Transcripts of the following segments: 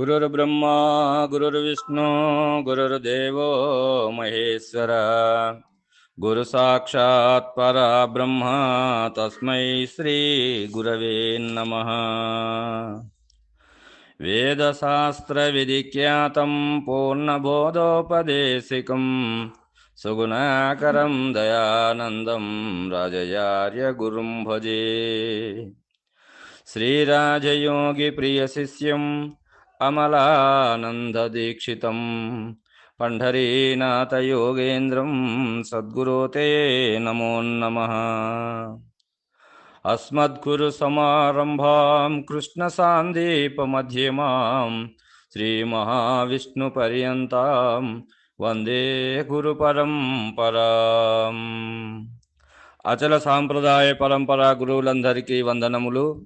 गुरुर्ब्रह्मा, गुरुर्विष्णु, गुरुर्देव महेश्वर। गुरु गुरुसाक्षात् परब्रह्म, तस्मै श्रीगुरवे नमः। वेदशास्त्रविधिख्यातं पूर्णबोधोपदेशिकं, सुगुणाकरं, दयानन्दं, राजयार्यगुरुं भजे। श्रीराजयोगिप्रियशिष्यम् అమలానందీక్షితం పండరీనాథ యోగేంద్రం సద్గురోతే నమో నమ. అస్మద్గురు సమారంభాం కృష్ణ సాందీప మధ్యమాం శ్రీ వందే గురు పరంపరా. అచల సాంప్రదాయ పరంపరా గురువులందరికీ వందనములు.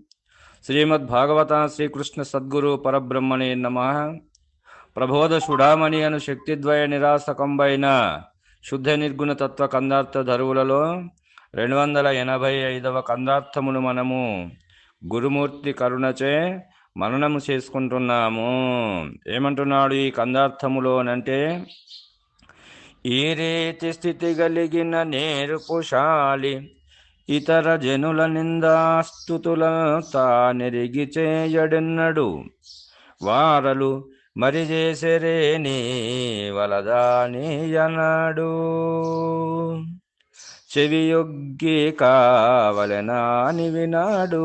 శ్రీమద్భాగవత శ్రీకృష్ణ సద్గురు పరబ్రహ్మణే నమ. ప్రబోధ సుడామణి అను శక్తిద్వయ నిరాసకంబైన శుద్ధ నిర్గుణ తత్వ కందార్థ ధరువులలో రెండు వందల ఎనభై ఐదవ కందార్థమును మనము గురుమూర్తి కరుణచే మననము చేసుకుంటున్నాము. ఏమంటున్నాడు ఈ కందార్థములోనంటే ఈ రీతి స్థితి కలిగిన నేర్పుశాలి ఇతర జనుల నిందాస్తుతుల తానెరిగి చేయడెన్నడు వారలు మరి చేసరేని వలదాని అన్నాడు చెవియొగ్గి కావలనాని వినాడు.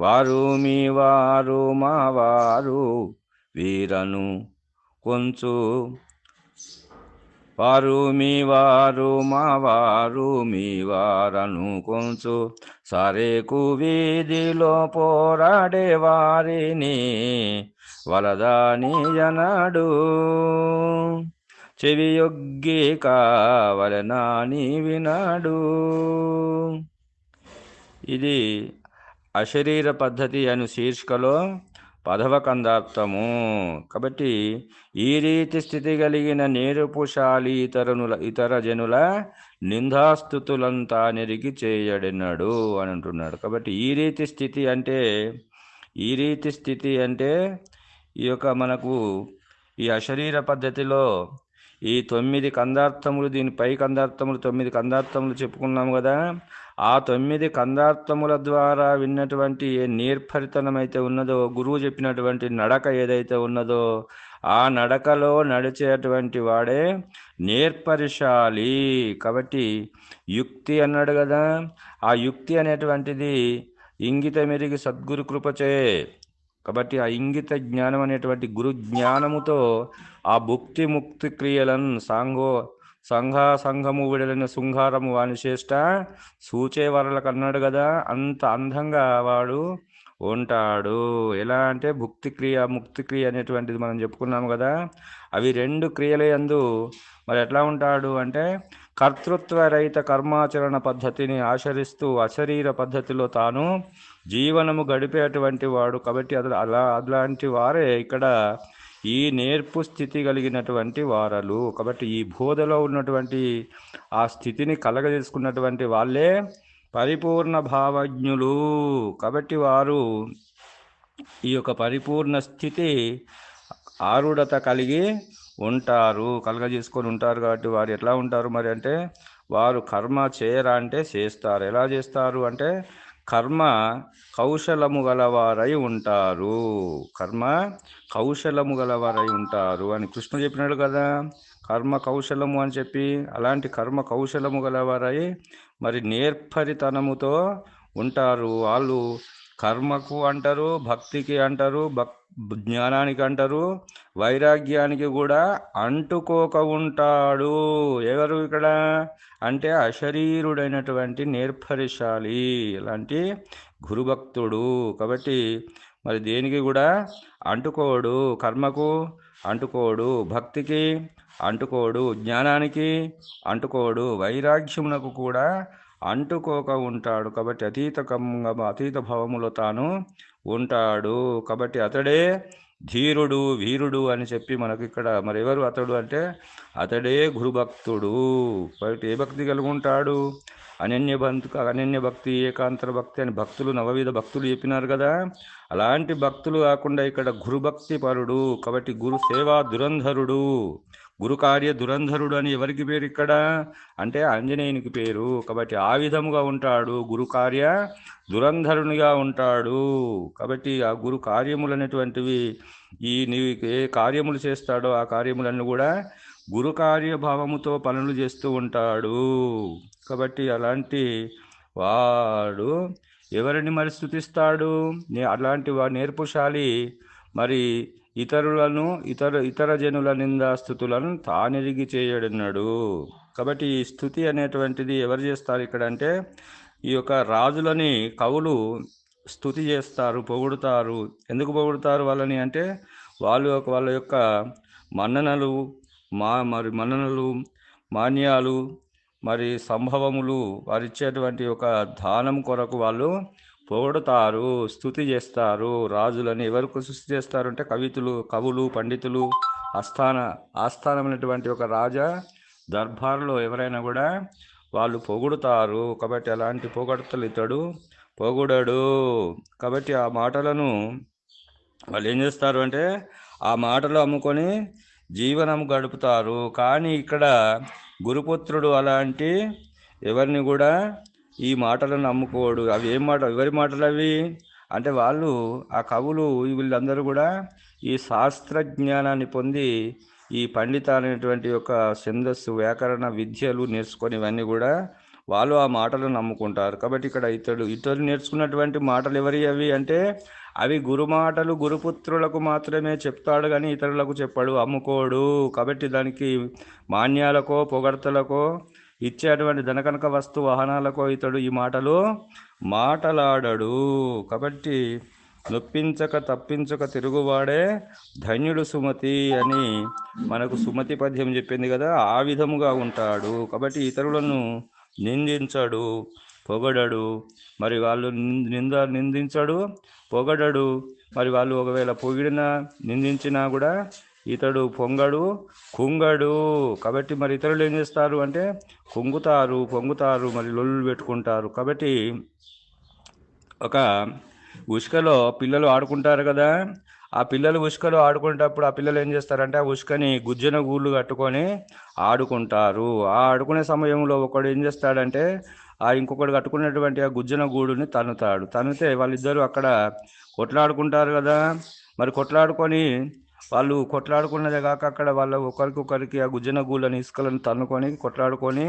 వారు మీ వారు మా వారు వీరను కొంచు వారు మీ వారు మా వారు మీ వారను కొంచు. సరేకు వీధిలో పోరాడే వారిని వలదాని జనాడు చెవియొగ్గి కావలనాని వినాడు ఇది అశరీర పద్ధతి అను శీర్షికలో పదవ కందార్థము కాబట్టి ఈ రీతి స్థితి కలిగిన నేరుపుశాలి ఇతరునుల ఇతర జనుల నిందాస్థుతులంతా నెరిగి చేయడినాడు అని అంటున్నాడు. కాబట్టి ఈ రీతి స్థితి అంటే ఈ రీతి స్థితి అంటే ఈ యొక్క మనకు ఈ అశరీర పద్ధతిలో ఈ తొమ్మిది కందార్థములు దీని పై కందార్థములు తొమ్మిది కందార్థములు చెప్పుకున్నాము కదా. ఆ తొమ్మిది కందార్థముల ద్వారా విన్నటువంటి ఏ నేర్పరితనమైతే ఉన్నదో గురువు చెప్పినటువంటి నడక ఏదైతే ఉన్నదో ఆ నడకలో నడిచేటువంటి వాడే నేర్పరిశాలి. కాబట్టి యుక్తి అన్నాడు కదా ఆ యుక్తి అనేటువంటిది ఇంగిత మెరిగి సద్గురు కృపచే. కాబట్టి ఆ ఇంగిత జ్ఞానం అనేటువంటి గురు జ్ఞానముతో ఆ భుక్తి ముక్తి క్రియలను సాంగో సంఘా సంఘము విడలిన శృంగారము వాని చేష్ట సూచే వరలకు అన్నాడు కదా అంత అందంగా వాడు ఉంటాడు. ఎలా అంటే భుక్తి క్రియ ముక్తి క్రియ అనేటువంటిది మనం చెప్పుకున్నాము కదా అవి రెండు క్రియల యందు మరి ఎట్లా ఉంటాడు అంటే కర్తృత్వ రహిత కర్మాచరణ పద్ధతిని ఆచరిస్తూ అశరీర పద్ధతిలో తాను జీవనము గడిపేటువంటి వాడు కాబట్టి అది అలా అలాంటి వారే ఇక్కడ ఈ నేర్పు స్థితి కలిగినటువంటి వారలు. కాబట్టి ఈ బోధలో ఉన్నటువంటి ఆ స్థితిని కలగజేసుకున్నటువంటి వాళ్ళే పరిపూర్ణ భావజ్ఞులు. కాబట్టి వారు ఈ యొక్క పరిపూర్ణ స్థితి ఆరుడత కలిగి ఉంటారు కలగజేసుకొని ఉంటారు. కాబట్టి వారు ఎట్లా ఉంటారు మరి అంటే వారు కర్మ చేయరా అంటే చేస్తారు. ఎలా చేస్తారు అంటే కర్మ కౌశలము గలవారై ఉంటారు. కర్మ కౌశలము గలవారై ఉంటారు అని కృష్ణ చెప్పినాడు కదా. కర్మ కౌశలము అని చెప్పి అలాంటి కర్మ కౌశలము గలవారై మరి నేర్పరితనముతో ఉంటారు. వాళ్ళు కర్మకు అంటారు భక్తికి అంటారు భక్ జ్ఞానానికి అంటారు వైరాగ్యానికి కూడా అంటుకోక ఉంటాడు. ఎవరు ఇక్కడ? అంటే అశరీరుడైనటువంటి నేర్పరిశాలి ఇలాంటి గురుభక్తుడు. కాబట్టి మరి దేనికి కూడా అంటుకోడు కర్మకు అంటుకోడు భక్తికి అంటుకోడు జ్ఞానానికి అంటుకోడు వైరాగ్యమునకు కూడా అంటుకోక ఉంటాడు. కాబట్టి అతీత అతీత భావములో తాను ఉంటాడు. కాబట్టి అతడే ధీరుడు వీరుడు అని చెప్పి మనకి ఇక్కడ మరెవరు అతడు అంటే అతడే గురుభక్తుడు. కాబట్టి ఏ భక్తి కలిగి ఉంటాడు? అనన్య బంతు అనన్య భక్తి ఏకాంతర భక్తి అని భక్తులు నవవిధ భక్తులు చెప్పినారు కదా. అలాంటి భక్తులు కాకుండా ఇక్కడ గురుభక్తి పరుడు. కాబట్టి గురు సేవా దురంధరుడు. గురుకార్య దురంధరుడు అని ఎవరికి పేరు ఇక్కడ? అంటే ఆంజనేయునికి పేరు. కాబట్టి ఆ విధముగా ఉంటాడు. గురుకార్య దురంధరునిగా ఉంటాడు. కాబట్టి ఆ గురు కార్యములు అనేటువంటివి ఈ నీవు ఏ కార్యములు చేస్తాడో ఆ కార్యములన్నీ కూడా గురు కార్యభావముతో పనులు చేస్తూ ఉంటాడు. కాబట్టి అలాంటి వాడు ఎవరిని మరి స్థుతిస్తాడు నే- అలాంటి వా నేర్పుశాలి. మరి ఇతరులను ఇతర ఇతర జనుల నిందాస్థుతులను తానెరిగి చేయడున్నాడు? కాబట్టి ఈ స్థుతి అనేటువంటిది ఎవరు చేస్తారు ఇక్కడ అంటే ఈ యొక్క రాజులని కవులు స్థుతి చేస్తారు పొగుడుతారు. ఎందుకు పొగుడుతారు వాళ్ళని అంటే వాళ్ళు ఒక వాళ్ళ యొక్క మన్ననలు మా మరి మన్ననలు మాన్యాలు మరి సంభవములు వారిచ్చేటువంటి ఒక దానం కొరకు వాళ్ళు పొగడతారు స్థుతి చేస్తారు రాజులని ఎవరికి స్థుతి చేస్తారు అంటే కవితులు కవులు పండితులు ఆస్థాన ఆస్థానమైనటువంటి ఒక రాజా దర్బార్లో ఎవరైనా కూడా వాళ్ళు పొగుడుతారు. కాబట్టి అలాంటి పొగడతలు ఇతడు పొగుడడు. కాబట్టి ఆ మాటలను వాళ్ళు ఏం చేస్తారు అంటే ఆ మాటలు అమ్ముకొని జీవనం గడుపుతారు. కానీ ఇక్కడ గురుపుత్రుడు అలాంటి ఎవరిని కూడా ఈ మాటలను నమ్ముకోడు. అవి ఏం మాట ఎవరి మాటలు అవి అంటే వాళ్ళు ఆ కవులు వీళ్ళందరూ కూడా ఈ శాస్త్రజ్ఞానాన్ని పొంది ఈ పండిత అనేటువంటి యొక్క ఛందస్సు వ్యాకరణ విద్యలు నేర్చుకొని ఇవన్నీ కూడా వాళ్ళు ఆ మాటలను నమ్ముకుంటారు. కాబట్టి ఇక్కడ ఇతడు ఇతడు నేర్చుకున్నటువంటి మాటలు ఎవరి అవి? అంటే అవి గురుమాటలు గురుపుత్రులకు మాత్రమే చెప్తాడు కానీ ఇతరులకు చెప్పాడు అమ్ముకోడు. కాబట్టి దానికి మాన్యాలకో పొగడ్తలకో ఇచ్చేటువంటి ధనకనక వస్తు వాహనాలకో ఇతడు ఈ మాటలు మాటలాడడు. కాబట్టి నొప్పించక తప్పించక తిరుగువాడే ధన్యుడు సుమతి అని మనకు సుమతి పద్యం చెప్పింది కదా ఆ విధముగా ఉంటాడు. కాబట్టి ఇతరులను నిందించడు పొగడడు. మరి వాళ్ళు నింద నిందించడు పొగడడు. మరి వాళ్ళు ఒకవేళ పొగిడినా నిందించినా కూడా ఇతడు పొంగడు కుంగడు. కాబట్టి మరి ఇతరులు ఏం చేస్తారు అంటే కుంగుతారు పొంగుతారు మరి లొల్లు పెట్టుకుంటారు. కాబట్టి ఒక ఉష్కలో పిల్లలు ఆడుకుంటారు కదా ఆ పిల్లలు ఉష్కలో ఆడుకునేటప్పుడు ఆ పిల్లలు ఏం చేస్తారంటే ఆ ఉష్కని గుజ్జన గూళ్ళు కట్టుకొని ఆడుకుంటారు. ఆ ఆడుకునే సమయంలో ఒకడు ఏం చేస్తాడంటే ఆ ఇంకొకడు కట్టుకున్నటువంటి ఆ గుజ్జన గూడుని తన్నుతాడు. తన్నితే వాళ్ళిద్దరూ అక్కడ కొట్లాడుకుంటారు కదా. మరి కొట్లాడుకొని వాళ్ళు కొట్లాడుకున్నదే కాక అక్కడ వాళ్ళ ఒకరికొకరికి ఆ గుజ్జన గూళ్ళని ఇసుకలను తన్నుకొని కొట్లాడుకొని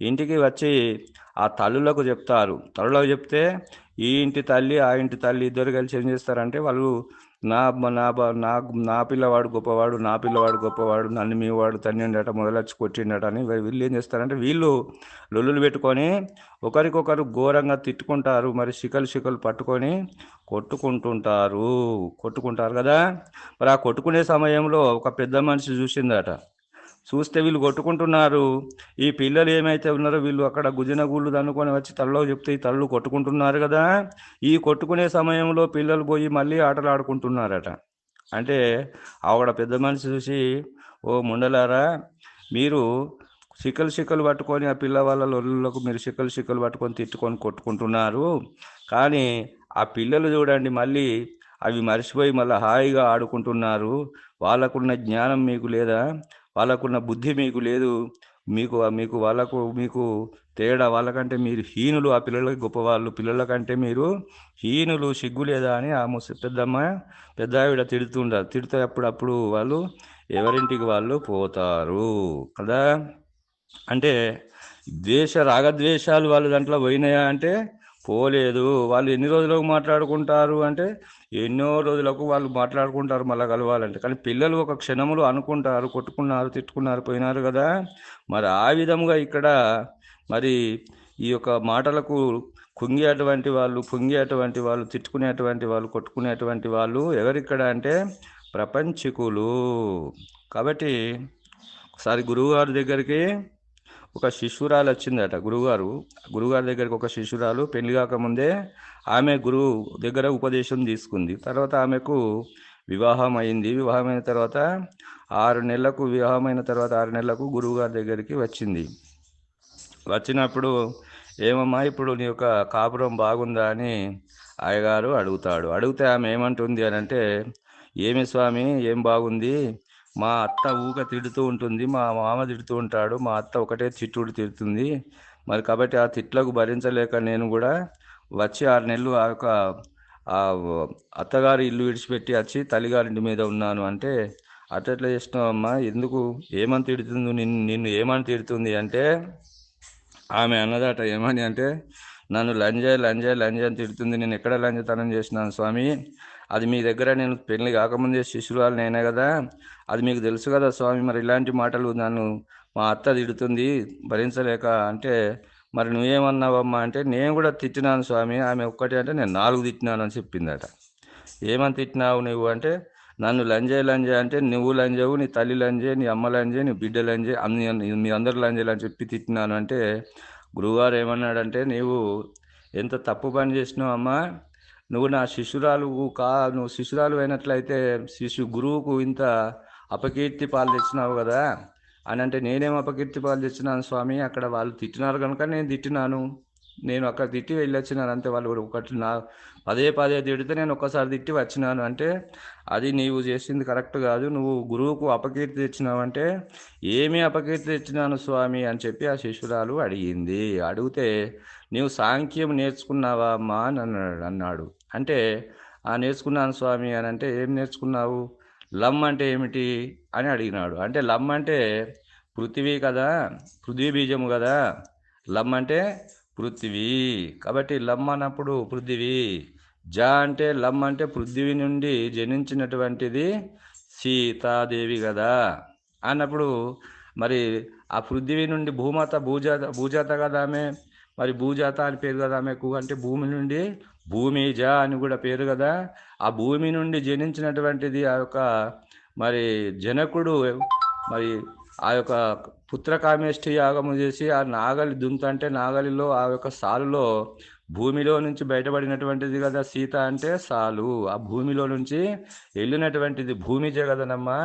ఇంటికి వచ్చి ఆ తల్లులకు చెప్తారు. తల్లులకు చెప్తే ఈ ఇంటి తల్లి ఆ ఇంటి తల్లి ఇద్దరు కలిసి ఏం చేస్తారంటే వాళ్ళు నా నా నా నా పిల్లవాడు గొప్పవాడు నా పిల్లవాడు గొప్పవాడు నన్ను మీవాడు తన్నిండట మొదలచ్చి కొట్టిండట అని వీళ్ళు ఏం చేస్తారంటే వీళ్ళు లొల్లులు పెట్టుకొని ఒకరికొకరు ఘోరంగా తిట్టుకుంటారు మరి శికలు శికలు పట్టుకొని కొట్టుకుంటుంటారు. కొట్టుకుంటారు కదా? మరి ఆ కొట్టుకునే సమయంలో ఒక పెద్ద మనిషి చూసిందట. చూస్తే వీళ్ళు కొట్టుకుంటున్నారు. ఈ పిల్లలు ఏమైతే ఉన్నారో వీళ్ళు అక్కడ గుజన గుళ్ళు దన్నుకొని వచ్చి తలలో చెప్తే ఈ తలలు కొట్టుకుంటున్నారు కదా. ఈ కొట్టుకునే సమయంలో పిల్లలు పోయి మళ్ళీ ఆటలు ఆడుకుంటున్నారట. అంటే ఆవిడ పెద్ద మనిషి చూసి ఓ ముండలారా మీరు సిక్కలు సిక్కలు పట్టుకొని ఆ పిల్లవాళ్ళ లొల్లులకు మీరు సిక్కలు సిక్కలు పట్టుకొని తిట్టుకొని కొట్టుకుంటున్నారు. కానీ ఆ పిల్లలు చూడండి మళ్ళీ అవి మర్చిపోయి మళ్ళీ హాయిగా ఆడుకుంటున్నారు. వాళ్ళకున్న జ్ఞానం మీకు లేదా? వాళ్ళకున్న బుద్ధి మీకు లేదు. మీకు మీకు వాళ్ళకు మీకు తేడా వాళ్ళకంటే మీరు హీనులు. ఆ పిల్లలకి గొప్పవాళ్ళు. పిల్లల కంటే మీరు హీనులు సిగ్గు లేదా అని ఆ ముస పెద్దమ్మ పెద్ద ఆవిడ తిడుతుండారు తిడితే అప్పుడప్పుడు వాళ్ళు ఎవరింటికి వాళ్ళు పోతారు. కదా? అంటే ద్వేష రాగద్వేషాలు వాళ్ళ దాంట్లో పోయినాయా అంటే పోలేదు. వాళ్ళు ఎన్ని రోజులకు మాట్లాడుకుంటారు అంటే ఎన్నో రోజులకు వాళ్ళు మాట్లాడుకుంటారు మళ్ళీ కలవాలంటే. కానీ పిల్లలు ఒక క్షణములు అనుకుంటారు కొట్టుకున్నారు తిట్టుకున్నారు పోయినారు కదా. మరి ఆ విధముగా ఇక్కడ మరి ఈ యొక్క మాటలకు కుంగేటువంటి వాళ్ళు పొంగేటువంటి వాళ్ళు తిట్టుకునేటువంటి వాళ్ళు కొట్టుకునేటువంటి వాళ్ళు ఎవరిక్కడ అంటే ప్రపంచికులు. కాబట్టి ఒకసారి గురువుగారి దగ్గరికి ఒక శిశురాలు వచ్చిందట గురువుగారు. గురువుగారి దగ్గరికి ఒక శిశురాలు పెళ్ళి కాకముందే ఆమె గురువు దగ్గర ఉపదేశం తీసుకుంది. తర్వాత ఆమెకు వివాహం అయింది. వివాహమైన తర్వాత ఆరు నెలలకు వివాహమైన తర్వాత ఆరు నెలలకు గురువుగారి దగ్గరికి వచ్చింది. వచ్చినప్పుడు ఏమమ్మా ఇప్పుడు నీ యొక్క కాపురం బాగుందా? అని అయ్యగారు అడుగుతాడు. అడిగితే ఆమె ఏమంటుంది అని అంటే ఏమి స్వామి ఏం బాగుంది? మా అత్త ఊక తిడుతూ ఉంటుంది మా మామ తిడుతూ ఉంటాడు మా అత్త ఒకటే తిట్టుడు తిడుతుంది. మరి కాబట్టి ఆ తిట్లకు భరించలేక నేను కూడా వచ్చి ఆరు నెలలు ఆ యొక్క ఆ అత్తగారి ఇల్లు విడిచిపెట్టి వచ్చి తల్లిగారింటి మీద ఉన్నాను అంటే అట్లా చేసినావమ్మా ఎందుకు ఏమని తిడుతుంది నిన్ను నిన్ను ఏమని తిడుతుంది అంటే ఆమె అన్నదట ఏమని అంటే నన్ను లంజ లంజ లంజ అని తిడుతుంది. నేను ఎక్కడ లంజతనం చేసినాను స్వామి? అది మీ దగ్గర నేను పెళ్ళి కాకముందే శిశురాలు నేనే కదా. అది మీకు తెలుసు కదా స్వామి మరి ఇలాంటి మాటలు నన్ను మా అత్త తిడుతుంది భరించలేక. అంటే మరి నువ్వేమన్నావమ్మా అంటే నేను కూడా తిట్టినాను స్వామి ఆమె ఒక్కటి అంటే నేను నాలుగు తిట్టినాను అని చెప్పిందట. ఏమని తిట్టినావు నువ్వు అంటే నన్ను లంజే లంజే అంటే నువ్వు లంజవు నీ తల్లి లంజే నీ అమ్మ లంజే నీ బిడ్డ లంజే మీ అందరు లంజేలు అని చెప్పి తిట్టినాను అంటే గురువుగారు ఏమన్నాడంటే నీవు ఎంత తప్పు పని చేసినావు అమ్మా నువ్వు నా శిష్యురాలు కా నువ్వు శిష్యురాలు అయినట్లయితే శిశు గురువుకు ఇంత అపకీర్తి పాలు తెచ్చినావు కదా? అని అంటే నేనేం అపకీర్తి పాలు తెచ్చినాను స్వామి? అక్కడ వాళ్ళు తిట్టినారు కనుక నేను తిట్టినాను. నేను అక్కడ తిట్టి వెళ్ళొచ్చినాను అంతే. వాళ్ళు కూడా ఒకటి నా పదే పదే తిడితే నేను ఒక్కసారి తిట్టి వచ్చినాను. అంటే అది నీవు చేసింది కరెక్ట్ కాదు. నువ్వు గురువుకు అపకీర్తి తెచ్చినావంటే ఏమి అపకీర్తి తెచ్చినాను స్వామి? అని చెప్పి ఆ శిష్యురాలు అడిగింది. అడిగితే నీవు సాంఖ్యం నేర్చుకున్నావా అమ్మా? అని అన్నాడు. అన్నాడు. అంటే ఆ నేర్చుకున్నాను స్వామి అని అంటే ఏం నేర్చుకున్నావు? లమ్ అంటే ఏమిటి అని అడిగినాడు. అంటే లమ్ అంటే పృథివీ కదా పృథ్వీ బీజము కదా. లమ్ అంటే పృథివీ. కాబట్టి లమ్ అన్నప్పుడు పృథివీ. జ అంటే లమ్ అంటే పృథివీ నుండి జనించినటువంటిది సీతాదేవి కదా. అన్నప్పుడు మరి ఆ పృథివీ నుండి భూమాత భూజాత భూజాత కదా ఆమె. మరి భూజాత అని పేరు కదా ఆమెకు. అంటే భూమి నుండి భూమి జ అని కూడా పేరు కదా. ఆ భూమి నుండి జనించినటువంటిది ఆ యొక్క మరి జనకుడు మరి ఆ యొక్క పుత్రకామేష్టి యాగము చేసి ఆ నాగలి దుంతంటే నాగలిలో ఆ యొక్క సాలులో భూమిలో నుంచి బయటపడినటువంటిది కదా సీత అంటే సాలు. ఆ భూమిలో నుంచి వెళ్ళినటువంటిది భూమి జగదనమ్మా.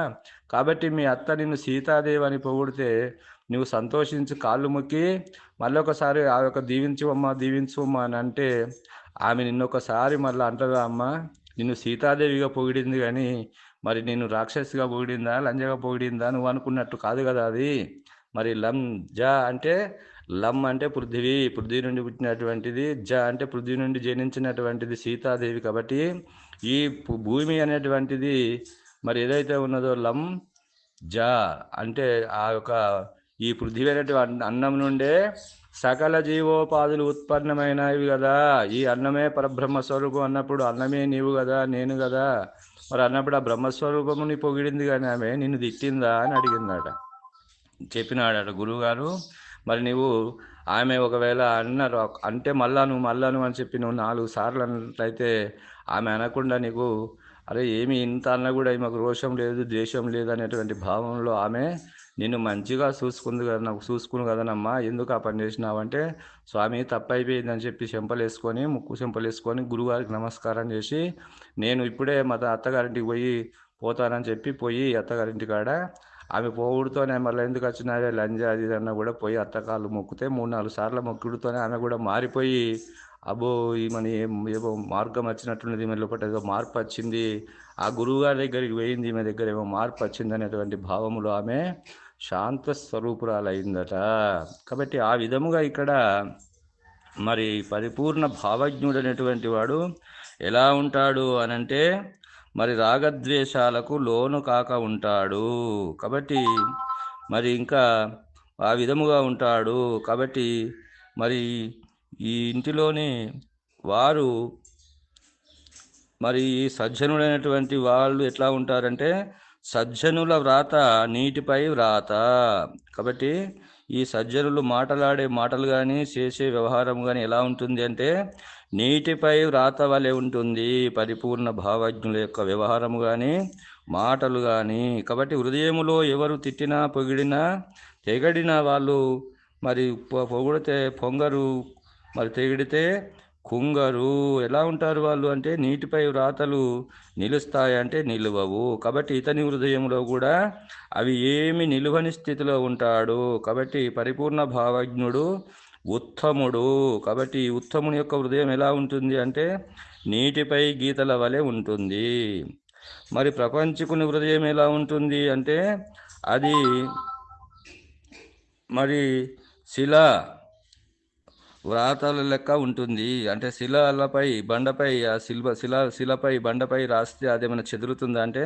కాబట్టి మీ అత్త నిన్ను సీతాదేవి అని పొగిడితే నువ్వు సంతోషించి కాళ్ళు మొక్కి మళ్ళీ ఒకసారి ఆ యొక్క దీవించువమ్మా దీవించువమ్మా అని అంటే ఆమె నిన్నొకసారి మళ్ళీ అంటదా అమ్మ నిన్ను సీతాదేవిగా పొగిడింది కానీ మరి నేను రాక్షసిగా పొగిడిందా లంజగా పొగిడిందా? నువ్వు అనుకున్నట్టు కాదు కదా అది. మరి లం జ అంటే లమ్ అంటే పృథివీ పృథ్వీ నుండి పుట్టినటువంటిది జ అంటే పృథ్వీ నుండి జనించినటువంటిది సీతాదేవి కాబట్టి ఈ భూమి అనేటువంటిది మరి ఏదైతే ఉన్నదో లం జ అంటే ఆ యొక్క ఈ పృథ్వీ అనేటువంటి అన్నం నుండే సకల జీవోపాధులు ఉత్పన్నమైనవి కదా ఈ అన్నమే పరబ్రహ్మ స్వరూపం అన్నప్పుడు అన్నమే నీవు కదా నేను కదా మరి అన్నప్పుడు ఆ బ్రహ్మస్వరూపముని పొగిడింది కానీ ఆమె నిన్ను తిట్టిందా అని అడిగిందట. చెప్పినాడట గురువుగారు మరి నువ్వు ఆమె ఒకవేళ అన్నారు అంటే మళ్ళా నువ్వు మళ్ళా నువ్వు అని చెప్పి నువ్వు నాలుగు సార్లు అన్నట్లయితే ఆమె అనకుండా నీకు అరే ఏమి ఇంత అన్న కూడా మాకు రోషం లేదు ద్వేషం లేదు అనేటువంటి భావంలో ఆమె నిన్ను మంచిగా చూసుకుంది కదా నాకు చూసుకుని కదనమ్మా. ఎందుకు ఆ పని చేసినావంటే స్వామి తప్పైపోయిందని చెప్పి చెంపలేసుకొని ముక్కు చెంపలేసుకొని గురువారికి నమస్కారం చేసి నేను ఇప్పుడే మా అత్తగారింటికి పోయి పోతానని చెప్పి పోయి అత్తగారింటి కాడ ఆమె పోవుడుతోనే మళ్ళీ ఎందుకు వచ్చినారే లంజ అది అన్న కూడా పోయి అత్తకాళ్ళు మొక్కితే మూడు నాలుగు సార్లు మొక్కుడుతోనే ఆమె కూడా మారిపోయి అబ్బో ఈమెని ఏమో మార్గం వచ్చినట్టున్నది ఈమె లోపల ఏదో మార్పు వచ్చింది. ఆ గురువు గారి దగ్గరికి పోయింది ఈమె దగ్గర ఏమో మార్పు వచ్చింది అనేటువంటి భావములో ఆమె శాంత స్వరూపురాలైందట కాబట్టి ఆ విధముగా ఇక్కడ మరి పరిపూర్ణ భావజ్ఞుడైనటువంటి వాడు ఎలా ఉంటాడు అనంటే మరి రాగద్వేషాలకు లోను కాక ఉంటాడు. కాబట్టి మరి ఇంకా ఆ విధముగా ఉంటాడు. కాబట్టి మరి ఈ ఇంటిలోని వారు మరి ఈ సజ్జనుడైనటువంటి వాళ్ళు ఎట్లా ఉంటారంటే సజ్జనుల వ్రాత నీటిపై వ్రాత. కాబట్టి ఈ సజ్జనులు మాటలాడే మాటలు కానీ చేసే వ్యవహారం కానీ ఎలా ఉంటుంది అంటే నీటిపై వ్రాత వలె ఉంటుంది పరిపూర్ణ భావజ్ఞుల యొక్క వ్యవహారం కానీ మాటలు కానీ కాబట్టి హృదయములో ఎవరు తిట్టినా పొగిడినా తెగడిన వాళ్ళు మరి పొ- పొగిడితే పొంగరు మరి తెగిడితే కుంగరు. ఎలా ఉంటారు వాళ్ళు అంటే నీటిపై వ్రాతలు నిలుస్తాయంటే నిలువవు. కాబట్టి ఇతని హృదయంలో కూడా అవి ఏమి నిలువని స్థితిలో ఉంటాడు. కాబట్టి పరిపూర్ణ భావజ్ఞుడు ఉత్తముడు. కాబట్టి ఈ ఉత్తముని యొక్క హృదయం ఎలా ఉంటుంది అంటే నీటిపై గీతల వలె ఉంటుంది. మరి ప్రపంచకుని హృదయం ఎలా ఉంటుంది అంటే అది మరి శిల వ్రాతల లెక్క ఉంటుంది. అంటే శిలలపై బండపై ఆ శిల్ప శిల శిలపై బండపై రాస్తే అదేమైనా చెదురుతుందా అంటే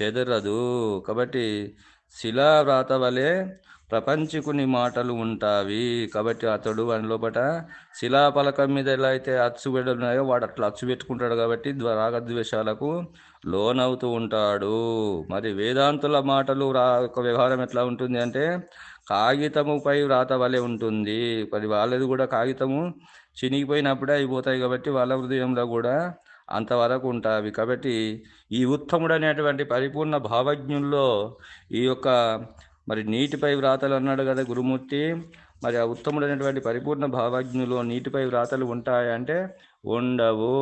చెదరదు. కాబట్టి శిలా వ్రాత వలె ప్రపంచకుని మాటలు ఉంటావి. కాబట్టి అతడు వాని లోపట శిలాపలకం మీద ఎలా అయితే అచ్చు ఉన్నాయో వాడు అట్లా అచ్చు పెట్టుకుంటాడు కాబట్టి రాగద్వేషాలకు లోనవుతూ ఉంటాడు. మరి వేదాంతుల మాటలు రా ఒక వ్యవహారం ఎట్లా ఉంటుంది అంటే కాగితముపై వ్రాత వలె ఉంటుంది. మరి వాళ్ళది కూడా కాగితము చినిగిపోయినప్పుడే అయిపోతాయి కాబట్టి వాళ్ళ హృదయంలో కూడా అంతవరకు ఉంటాయి కాబట్టి ఈ ఉత్తముడు అనేటువంటి పరిపూర్ణ భావజ్ఞుల్లో ఈ యొక్క మరి నీటిపై వ్రాతలు అన్నాడు కదా గురుమూర్తి. మరి ఆ ఉత్తముడైనటువంటి పరిపూర్ణ భావజ్ఞులు నీటిపై వ్రాతలు ఉంటాయంటే ఉండవు.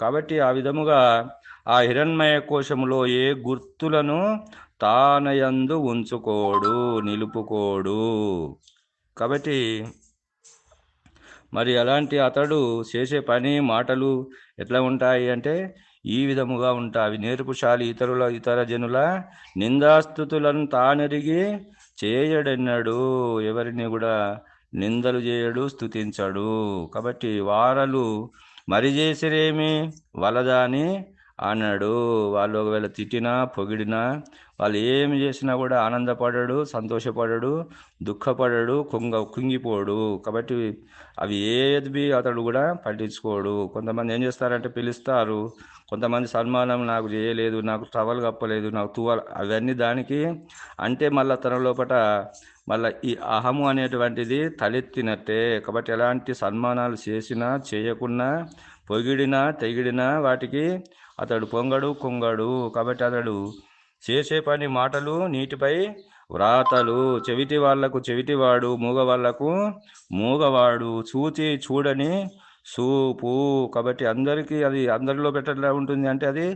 కాబట్టి ఆ విధముగా ఆ హిరణ్మయ కోశములో ఏ గుర్తులను తానయందు ఉంచుకోడు నిలుపుకోడు. కాబట్టి మరి అలాంటి అతడు చేసే పని మాటలు ఎట్లా ఉంటాయి అంటే ఈ విధముగా ఉంటాయి. నేర్పుశాలి ఇతరుల ఇతర జనుల నిందాస్థుతులను తానెరిగి చేయడన్నాడు ఎవరిని కూడా నిందలు చేయడు స్థుతించడు కాబట్టి వారలు మరి చేసిరేమి? వలదాని అన్నాడు వాళ్ళు ఒకవేళ తిట్టినా పొగిడినా వాళ్ళు ఏమి చేసినా కూడా ఆనందపడడు సంతోషపడడు దుఃఖపడడు కుంగ కుంగిపోడు. కాబట్టి అవి ఏది అతడు కూడా పట్టించుకోడు. కొంతమంది ఏం చేస్తారంటే పిలుస్తారు. కొంతమంది సన్మానం నాకు చేయలేదు నాకు టవల్ కప్పలేదు నాకు తువాల అవన్నీ దానికి అంటే మళ్ళీ తన లోపల మళ్ళీ ఈ అహము అనేటువంటిది తలెత్తినట్టే. కాబట్టి ఎలాంటి సన్మానాలు చేసినా చేయకున్నా పొగిడినా తెగిడినా వాటికి అతడు పొంగడు కొంగడు. కాబట్టి అతడు చేసే పని మాటలు నీటిపై వ్రాతలు. చెవిటి వాళ్ళకు చెవిటివాడు మూగవాళ్ళకు మూగవాడు. చూచి చూడని సూపు. కాబట్టి అందరికీ అది అందరిలో పెట్టట్లా ఉంటుంది అంటే అది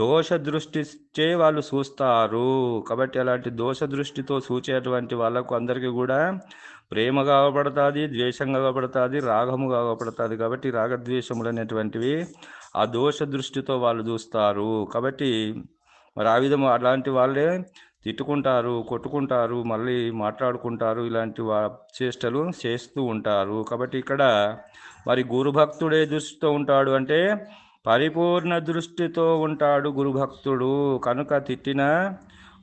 దోష దృష్టిచే వాళ్ళు చూస్తారు. కాబట్టి అలాంటి దోష దృష్టితో చూచేటువంటి వాళ్ళకు అందరికీ కూడా ప్రేమ కావబడుతుంది ద్వేషంగా కావబడుతుంది రాగము కావబడుతుంది కాబట్టి రాగద్వేషములు అనేటువంటివి ఆ దోష దృష్టితో వాళ్ళు చూస్తారు. కాబట్టి మరి ఆ విధము అలాంటి వాళ్ళే తిట్టుకుంటారు కొట్టుకుంటారు మళ్ళీ మాట్లాడుకుంటారు ఇలాంటి వా చేష్టలు చేస్తూ ఉంటారు. కాబట్టి ఇక్కడ మరి గురుభక్తుడే దృష్టితో ఉంటాడు అంటే పరిపూర్ణ దృష్టితో ఉంటాడు గురుభక్తుడు. కనుక తిట్టిన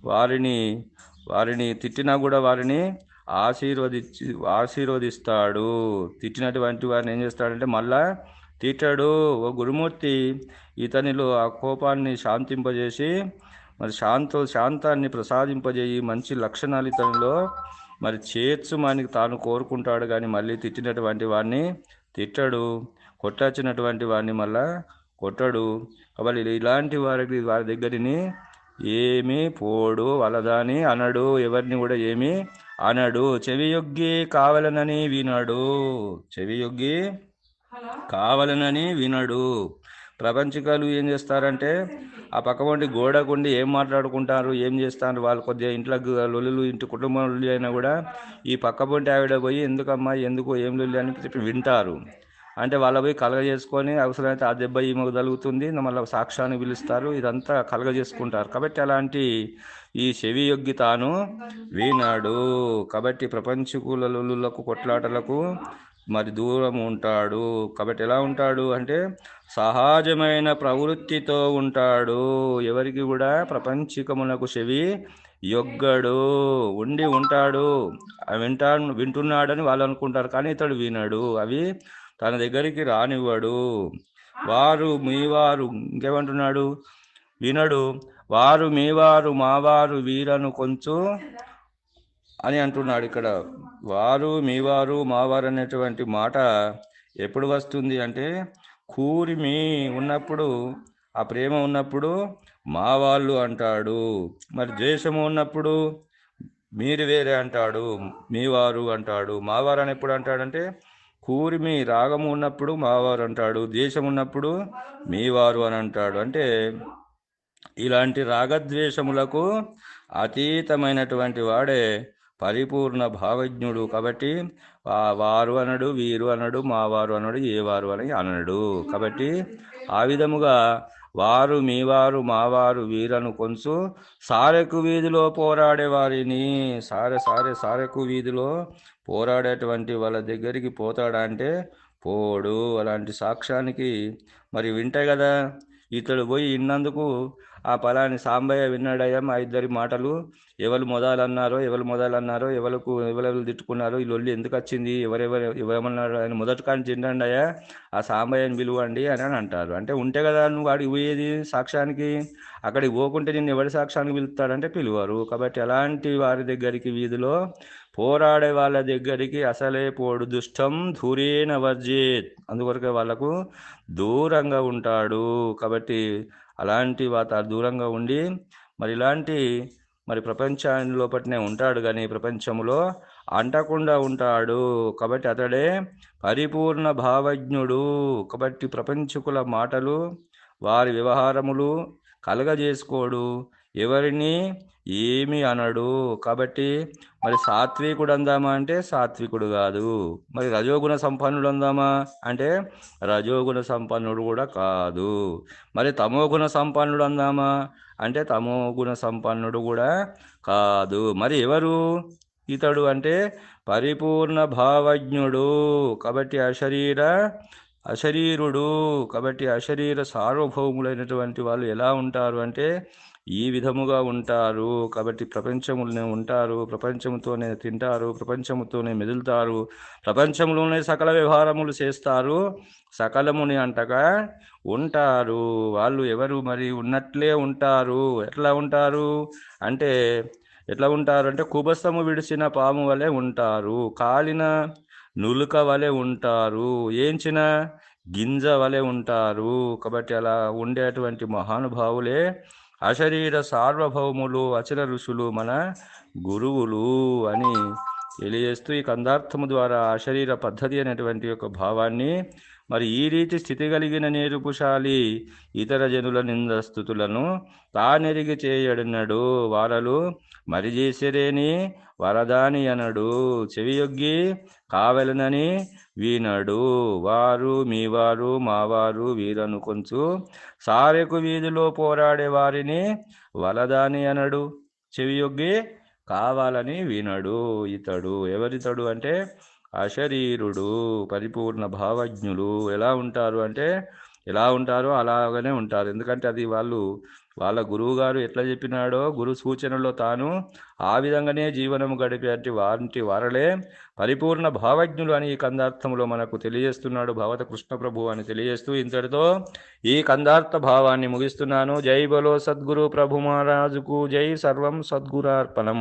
వారిని వారిని తిట్టినా కూడా వారిని ఆశీర్వదించి ఆశీర్వదిస్తాడు. తిట్టినటువంటి వారిని ఏం చేస్తాడంటే మళ్ళా తిట్టాడు ఓ గురుమూర్తి ఇతనిలో ఆ కోపాన్ని శాంతింపజేసి మరి శాంత శాంతాన్ని ప్రసాదింపజేయి మంచి లక్షణాలు ఇతనిలో. మరి చేర్చుమానికి తాను కోరుకుంటాడు కానీ మళ్ళీ తిట్టినటువంటి వాడిని తిట్టడు. కొట్టచ్చినటువంటి వాడిని మళ్ళా కొట్టడు. కాబట్టి ఇలాంటి వారికి వారి దగ్గరిని ఏమీ పోడు వలదాని అనడు. ఎవరిని కూడా ఏమీ అనడు. చెవియొగ్గి కావాలనని వినడు. చెవియొగ్గి కావాలనని వినడు. ప్రపంచకాలు ఏం చేస్తారంటే ఆ పక్క వంటి గోడకుండి ఏం మాట్లాడుకుంటారు ఏం చేస్తారు వాళ్ళు కొద్దిగా ఇంట్లో లొల్లులు ఇంటి కుటుంబం లొల్లి అయినా కూడా ఈ పక్క పొంటి ఆవిడ పోయి ఎందుకమ్మా ఎందుకు ఏం లొల్లి అని చెప్పి వింటారు. అంటే వాళ్ళ పోయి కలగజేసుకొని అవసరమైతే ఆ దెబ్బ ఈమెకు తగులుతుంది మళ్ళీ సాక్ష్యాన్ని పిలుస్తారు ఇదంతా కలగజేసుకుంటారు కాబట్టి అలాంటి ఈ చెవి యొగ్గి తాను వినాడు. కాబట్టి ప్రపంచకులకు కొట్లాటలకు మరి దూరం ఉంటాడు. కాబట్టి ఎలా ఉంటాడు అంటే సహజమైన ప్రవృత్తితో ఉంటాడు. ఎవరికి కూడా ప్రపంచికమునకు చెవి యొగ్గడు. ఉండి ఉంటాడు. వింటా వింటున్నాడని వాళ్ళు అనుకుంటారు కానీ ఇతడు వినడు. అవి తన దగ్గరికి రానివ్వడు. వారు మీవారు ఇంకేమంటున్నాడు? వినడు. వారు మీవారు మావారు వీరను కొంచెం అని అంటున్నాడు ఇక్కడ. వారు మీవారు మావారు అనేటువంటి మాట ఎప్పుడు వస్తుంది అంటే కూరిమి ఉన్నప్పుడు ఆ ప్రేమ ఉన్నప్పుడు మా వాళ్ళు అంటాడు. మరి ద్వేషము ఉన్నప్పుడు మీరు వేరే అంటాడు మీవారు అంటాడు. మావారు అని ఎప్పుడు అంటాడంటే కూరిమి రాగము ఉన్నప్పుడు మావారు అంటాడు దేశం ఉన్నప్పుడు మీవారు అని అంటాడు. అంటే ఇలాంటి రాగద్వేషములకు అతీతమైనటువంటి వాడే పరిపూర్ణ భావజ్ఞుడు కాబట్టి వారు అనడు వీరు అనడు మావారు అనడు ఏ వారు అని అనడు. కాబట్టి ఆ విధముగా వారు మీవారు మావారు వీరను కొంచు సారెకు వీధిలో పోరాడే వారిని. సారె సారె సారెకు వీధిలో పోరాడేటువంటి వాళ్ళ దగ్గరికి పోతాడంటే పోడు. అలాంటి సాక్ష్యానికి మరి వింటే కదా ఇతడు పోయి ఇన్నందుకు ఆ పలాని సాంబయ్య విన్నాడయ్యా మా ఇద్దరి మాటలు. ఎవరు మొదలన్నారో ఎవరు మొదలన్నారో ఎవరికి ఎవరెవరు తిట్టుకున్నారో ఈ లొల్లి ఎందుకు వచ్చింది ఎవరెవరు ఎవరేమన్నారు ఆయన మొదటి కానీ తిండండి అయ్యా. ఆ సాంబయ్యని పిలువండి అని అని అంటారు. అంటే ఉంటే కదా నువ్వు అడిగి పోయేది సాక్ష్యానికి? అక్కడికి పోకుంటే నిన్ను ఎవరి సాక్ష్యానికి పిలుస్తాడంటే పిలువారు. కాబట్టి అలాంటి వారి దగ్గరికి వీధిలో పోరాడే వాళ్ళ దగ్గరికి అసలే పోడు దుష్టం ధూరేణ వర్జేత్. అందుకొరకే వాళ్ళకు దూరంగా ఉంటాడు. కాబట్టి అలాంటి వాత దూరంగా ఉండి మరి ఇలాంటి మరి ప్రపంచాన్ని లోపట్నే ఉంటాడు కానీ ప్రపంచంలో అంటకుండా ఉంటాడు. కాబట్టి అతడే పరిపూర్ణ భావజ్ఞుడు. కాబట్టి ప్రపంచకుల మాటలు వారి వ్యవహారములు కలగజేసుకోడు. ఎవరిని ఏమి అనడు. కాబట్టి మరి సాత్వికుడు అందామా అంటే సాత్వికుడు కాదు. మరి రజోగుణ సంపన్నుడు అందామా అంటే రజోగుణ సంపన్నుడు కూడా కాదు. మరి తమోగుణ సంపన్నుడు అందామా అంటే తమోగుణ సంపన్నుడు కూడా కాదు. మరి ఎవరు? ఇతడు అంటే పరిపూర్ణ భావజ్ఞుడు. కాబట్టి అశరీర అశరీరుడు. కాబట్టి అశరీర సార్వభౌములైనటువంటి వాళ్ళు ఎలా ఉంటారు అంటే ఈ విధముగా ఉంటారు. కాబట్టి ప్రపంచములోనే ఉంటారు. ప్రపంచముతోనే తింటారు. ప్రపంచముతోనే మెదులుతారు. ప్రపంచంలోనే సకల వ్యవహారములు చేస్తారు. సకలముని అంటగా ఉంటారు. వాళ్ళు ఎవరు మరి ఉన్నట్లే ఉంటారు. ఎట్లా ఉంటారు? అంటే ఎట్లా ఉంటారు? అంటే కుబస్తము విడిచిన పాము వలె ఉంటారు. కాలిన నులుక వలె ఉంటారు. ఏంచిన? గింజ వలె ఉంటారు. కాబట్టి అలా ఉండేటువంటి మహానుభావులే అశరీర సార్వభౌములు అచల ఋషులు మన గురువులు అని తెలియజేస్తూ ఈ కందార్థము ద్వారా అశరీర పద్ధతి అనేటువంటి యొక్క భావాన్ని మరి ఈ రీతి స్థితి కలిగిన నేర్పుశాలి ఇతర జనుల నిందస్థుతులను తానెరిగి చేయడనడు వారలు మరి చేసిరేని వరదాని అనడు చెవియొగ్గి కావలనని వీనడు వారు మీవారు మావారు వీరను కొంచు సారెకు వీధిలో పోరాడే వారిని వలదాని అనడు చెవియొగ్గి కావాలని వినడు ఇతడు ఎవరితడు అంటే అశరీరుడు పరిపూర్ణ భావజ్ఞులు ఎలా ఉంటారు అంటే ఎలా ఉంటారో అలాగనే ఉంటారు. ఎందుకంటే అది వాళ్ళు వాళ్ళ గురువు గారు ఎట్లా చెప్పినాడో గురు సూచనలో తాను ఆ విధంగానే జీవనము గడిపేటి వారి వారలే పరిపూర్ణ భావజ్ఞులు అని ఈ కందార్థంలో మనకు తెలియజేస్తున్నాడు భగవత కృష్ణ ప్రభు అని తెలియజేస్తూ ఇంతటితో ఈ కందార్థ భావాన్ని ముగిస్తున్నాను. జై బలో సద్గురు ప్రభు మహారాజుకు జై. సర్వం సద్గురార్పణం.